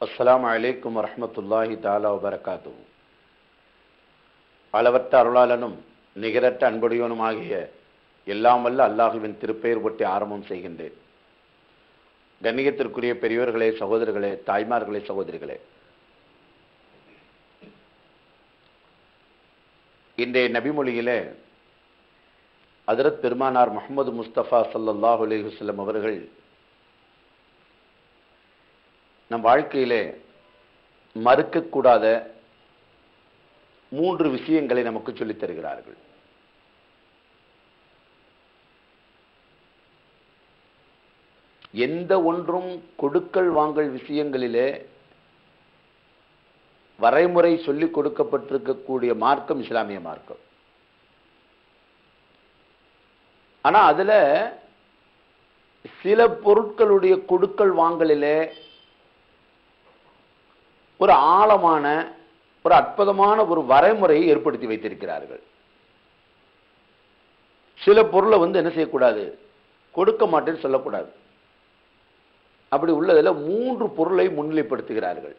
அஸ்லாம் அலைக்கும் வரமத்துல்லாஹி தாலா வபரகாத்து அளவற்ற அருளாளனும் நிகரற்ற அன்புடையவனும் ஆகிய எல்லாம் வல்ல அல்லாஹுவின் திருப்பெயர் ஒட்டி ஆரம்பம் செய்கின்றேன். கண்ணியத்திற்குரிய பெரியோர்களே சகோதரர்களே தாய்மார்களே சகோதரிகளே. இன்றைய நபிமொழியிலே அதிரத் பெருமானார் முகமது முஸ்தபா சல்லாஹ் அலைஹி அவர்கள் நம் வாழ்க்கையிலே மறுக்கக்கூடாத மூன்று விஷயங்களை நமக்கு சொல்லித் தருகிறார்கள். எந்த ஒன்றும் கொடுக்கல் வாங்கல் விஷயங்களிலே வரைமுறை சொல்லிக் கொடுக்கப்பட்டிருக்கக்கூடிய மார்க்கம் இஸ்லாமிய மார்க்கம். ஆனா அதுல சில பொருட்களுடைய கொடுக்கல் வாங்கலிலே ஒரு ஆழமான ஒரு அற்புதமான ஒரு வரைமுறையை ஏற்படுத்தி வைத்திருக்கிறார்கள். சில பொருளை வந்து என்ன செய்யக்கூடாது? கொடுக்க மாட்டேன்னு சொல்லக்கூடாது. அப்படி உள்ளதில் மூன்று பொருளை முன்னிலைப்படுத்துகிறார்கள்.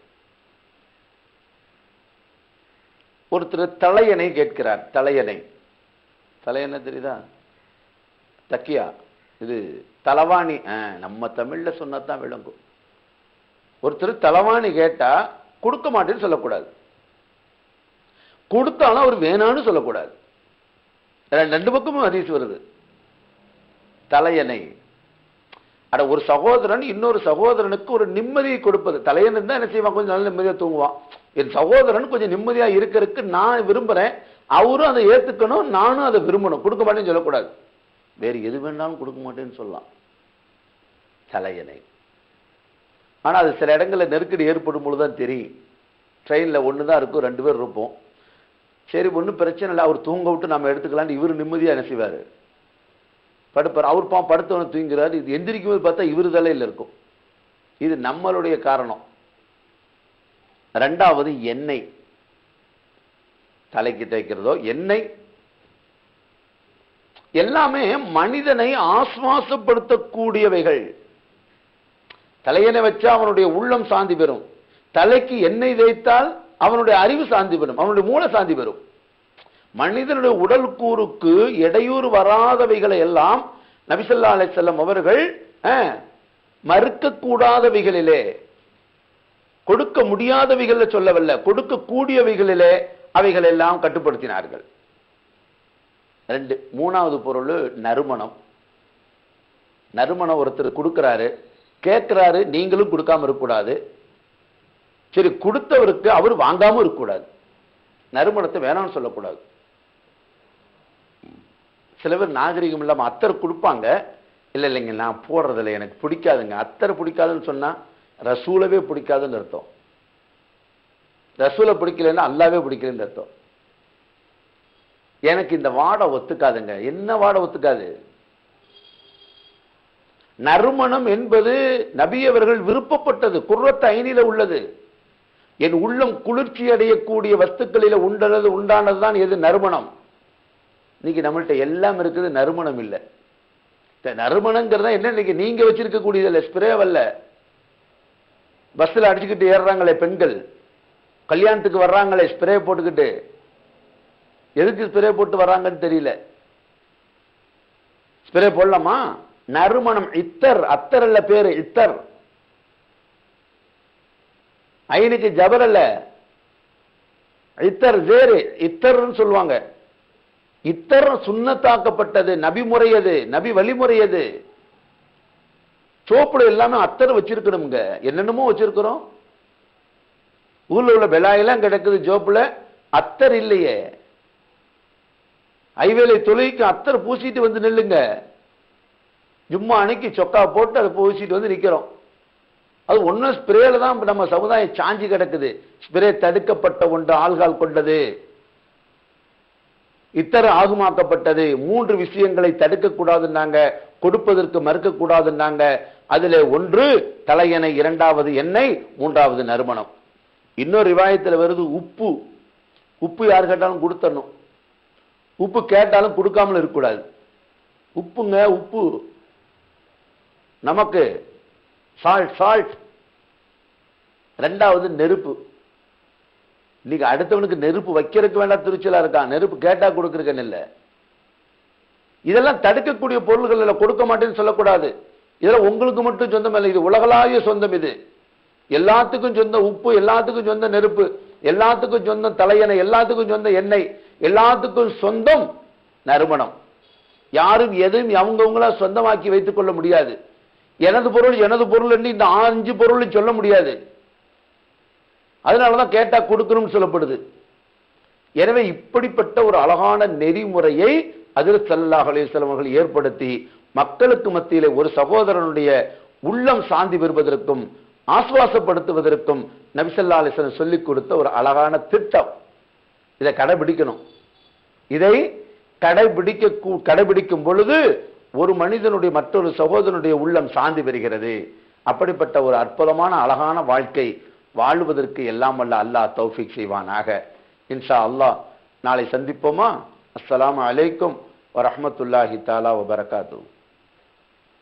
ஒருத்தர் தலையணை கேட்கிறார் தலையணை. தலையணை தெரியுதா? தக்கியா. இது தலவாணி ஆ, நம்ம தமிழ்ல சொன்னதான் விளங்கும். ஒருத்தர் தலவாணி கேட்டால் கொடுக்க மாட்டேன்னு சொல்லக்கூடாது. கொடுத்தாலும் அவர் வேணான்னு சொல்லக்கூடாது. ரெண்டு- பக்கமும் அதிசி வருது. தலையணை. அட ஒரு சகோதரன் இன்னொரு சகோதரனுக்கு ஒரு நிம்மதியை கொடுப்பது. தலையன் தான் என்ன செய்வான்? கொஞ்சம் நல்ல நிம்மதியாக தூங்குவான். என் சகோதரன் கொஞ்சம் நிம்மதியாக இருக்கிறதுக்கு நான் விரும்புகிறேன் அவரும் அதை ஏற்றுக்கணும் நானும் அதை விரும்பணும். கொடுக்க மாட்டேன்னு சொல்லக்கூடாது. வேறு எது வேணாலும் கொடுக்க மாட்டேன்னு சொல்லலாம். தலையணை. ஆனால் அது சில இடங்களில் நெருக்கடி ஏற்படும் பொழுது தான் தெரியும். ட்ரெயினில் ஒன்று தான் இருக்கும் ரெண்டு பேர் இருப்போம். சரி ஒன்றும் பிரச்சனை இல்லை. அவர் தூங்க விட்டு நம்ம எடுத்துக்கலாம்னு இவர் நிம்மதியாக என்ன செய்வார் படுப்பார். அவர் பா படுத்தவனை தூங்குறாரு. இது எந்திரிக்கும் போது பார்த்தா இவர் தலையில் இருக்கும். இது நம்மளுடைய காரணம். ரெண்டாவது எண்ணெய். தலைக்கு தேய்க்கிறதோ எண்ணெய். எல்லாமே மனிதனை ஆஸ்வாசப்படுத்தக்கூடியவைகள் தலையணை வச்சா அவனுடைய உள்ளம் சாந்தி பெறும். தலைக்கு எண்ணெய் தேய்த்தால் அவனுடைய அறிவு சாந்தி பெறும். அவனுடைய மூளை சாந்தி பெறும். மனிதனுடைய உடல் கூறுக்கு இடையூறு வராதவைகளை எல்லாம் நபிசல்லா அலைஹிஸ்ஸலாம் அவர்கள் மறுக்கக்கூடாதவைகளிலே கொடுக்க முடியாதவைகளில் சொல்லவல்ல கொடுக்க கூடியவைகளிலே அவைகள் எல்லாம் கட்டுப்படுத்தினார்கள். ரெண்டு மூணாவது பொருள் நறுமணம். நறுமணம் ஒருத்தர் கொடுக்கிறாரு கேட்குறாரு நீங்களும் கொடுக்காம இருக்கக்கூடாது சரி கொடுத்தவருக்கு அவர் வாங்காமல் இருக்கக்கூடாது. நறுமணத்தை வேணாம்னு சொல்லக்கூடாது. சில பேர் நாகரிகம் இல்லாமல் அத்தர் கொடுப்பாங்க. இல்லை இல்லைங்க நான் போடுறதில்ல எனக்கு பிடிக்காதுங்க. அத்தர் பிடிக்காதுன்னு சொன்னா ரசூலவே பிடிக்காதுன்னு அர்த்தம். ரசூலை பிடிக்கலன்னா அல்லாவே பிடிக்கலன்னு அர்த்தம். எனக்கு இந்த வாடை ஒத்துக்காதுங்க. என்ன வாடை ஒத்துக்காது? நறுமணம் என்பது நபி அவர்கள் விருப்பப்பட்டது குர்வத்த ஐனில உள்ளது. என் உள்ளம் குளிர்ச்சி அடையக்கூடிய வஸ்துக்களில் உண்டது உண்டானதுதான் எது நறுமணம்? இன்னைக்கு நம்மள்கிட்ட எல்லாம் இருக்குது நறுமணம் இல்லை. இந்த நறுமணங்கிறதா என்ன இன்னைக்கு நீங்க வச்சிருக்கக்கூடியது இல்லை ஸ்பிரேவல்ல பஸ்ஸில் அடிச்சுக்கிட்டு ஏறுறாங்களே பெண்கள். கல்யாணத்துக்கு வர்றாங்களே ஸ்ப்ரே போட்டுக்கிட்டு. எதுக்கு ஸ்ப்ரே போட்டு வர்றாங்கன்னு தெரியல. ஸ்ப்ரே போடலாமா? நறுமணம் இத்தர் அத்தர் அல்ல பேரு இத்தர். ஐனுக்கு ஜபர் அல்ல. இத்தர் வேறு இத்தர்னு சொல்லுவாங்க. இத்தர் சுண்ணத்தாக்கப்பட்டது நபி முறையது நபி வழிமுறையது. சோப்புல எல்லாமே அத்தர் வச்சிருக்கணுங்க என்னென்னமோ வச்சிருக்கிறோம். ஊர்ல உள்ள பெலாயெல்லாம் கிடக்குது ஜோப்புல. அத்தர் இல்லையே. ஐவேலை தொழிலுக்கு அத்தர் பூசிட்டு வந்து நில்லுங்க. ஜும்மா அன்னைக்கு சொக்கா போட்டு அதை பூசிட்டு வந்து நிற்கிறோம் அது ஒன்றும் ஸ்ப்ரேல தான் நம்ம சமுதாயம் சாஞ்சி கிடக்குது. ஸ்ப்ரே தடுக்கப்பட்ட ஒன்று ஆள்கால் கொண்டது. இத்தர ஆகுமாக்கப்பட்டது. மூன்று விஷயங்களை தடுக்கக்கூடாதுன்னாங்க. கொடுப்பதற்கு மறுக்கக்கூடாதுன்னாங்க. அதில் ஒன்று தலையணை இரண்டாவது எண்ணெய் மூன்றாவது நறுமணம். இன்னொரு ரிவாயத்தில் வருது உப்பு. உப்பு யார் கேட்டாலும் கொடுத்தரணும். உப்பு கேட்டாலும் கொடுக்காமல் இருக்கக்கூடாது. உப்புங்க உப்பு நமக்கு சால்ட் சால்ட் ரெண்டாவது நெருப்பு. இன்னைக்கு அடுத்தவனுக்கு நெருப்பு வைக்கிறதுக்கு வேண்டாம் துணிச்சலா இருக்கான். நெருப்பு கேட்டா கொடுக்கறதுக்கு இல்லை. இதெல்லாம் தடுக்கக்கூடிய பொருள்கள் இல்லை. கொடுக்க மாட்டேன்னு சொல்லக்கூடாது. இதெல்லாம் உங்களுக்கு மட்டும் சொந்தம் இல்லை இது உலகளாவிய சொந்தம் இது. எல்லாத்துக்கும் சொந்த உப்பு எல்லாத்துக்கும் சொந்த நெருப்பு எல்லாத்துக்கும் சொந்தம் தலையணை எல்லாத்துக்கும் சொந்த எண்ணெய் எல்லாத்துக்கும் சொந்தம் நறுமணம். யாரும் எதுவும் அவங்கவுங்களா சொந்தமாக்கி வைத்துக் கொள்ள முடியாது. எனது பொருள் எனது பொருள் என்று இந்த அஞ்சு பொருள் சொல்ல முடியாது. அதனால தான் கேட்டால் கொடுக்கணும்னு சொல்லப்படுது. எனவே இப்படிப்பட்ட ஒரு அழகான நெறிமுறையை அதில் சல்லாஹ் அலிஸ்லாம் அவர்கள் ஏற்படுத்தி மக்களுக்கு மத்தியிலே ஒரு சகோதரனுடைய உள்ளம் சாந்தி பெறுவதற்கும் ஆசுவாசப்படுத்துவதற்கும் நபிசல்லா அலிஸ்லாம் சொல்லிக் கொடுத்த ஒரு அழகான திட்டம். இதை கடைபிடிக்கணும். இதை கடைபிடிக்க கூ- கடைபிடிக்கும் பொழுது ஒரு மனிதனுடைய மற்றொரு சகோதரனுடைய உள்ளம் சாந்தி பெறுகிறது. அப்படிப்பட்ட ஒரு அற்புதமான அழகான வாழ்க்கை வாழ்வதற்கு எல்லாம் வல்ல அல்லாஹ் தௌஃபிக் செய்வானாக. இன்ஷா அல்லாஹ் நாளை சந்திப்போமா? அஸ்லாம் அலைக்கும் வரமத்துல்லாஹி தாலா வபரகாத்தூ